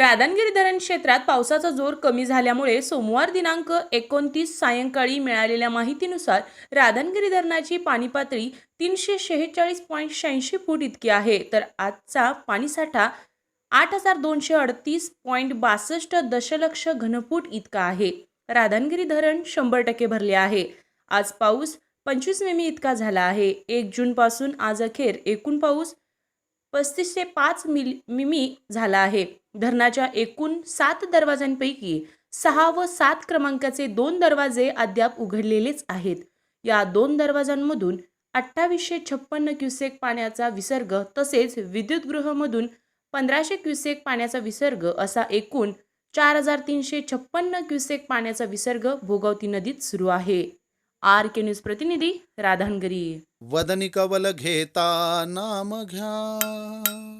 राधानगिरी धरण क्षेत्रात पावसाचा जोर कमी झाल्यामुळे सोमवार दिनांक एकोणतीस सायंकाळी मिळालेल्या माहितीनुसार राधानगिरी धरणाची पाणी पातळी तीनशे शेहेचाळीस पॉईंट शहाऐंशी फूट इतकी आहे. तर आजचा पाणीसाठा आठ हजार दोनशे अडतीस पॉईंट बासष्ट दशलक्ष घनफूट इतका आहे. राधानगिरी धरण शंभर टक्के भरले आहे. आज पाऊस पंचवीस मिमी इतका झाला आहे. एक जूनपासून आज अखेर एकूण पाऊस पस्तीस ते पाच मिल मिमी झाला आहे. धरणाच्या एकूण सात दरवाजांपैकी सहा व सात क्रमांकाचे दोन दरवाजे अद्याप उघडलेलेच आहेत. या दोन दरवाजांमधून अठ्ठावीसशे छप्पन्न क्युसेक पाण्याचा विसर्ग तसेच विद्युतगृहमधून पंधराशे क्युसेक पाण्याचा विसर्ग असा एकूण चार हजार तीनशे छप्पन्न क्युसेक पाण्याचा विसर्ग भोगावती नदीत सुरू आहे. आर के न्यूज प्रतिनिधी राधानगरी वदनी कवल घेता नाम घ्या.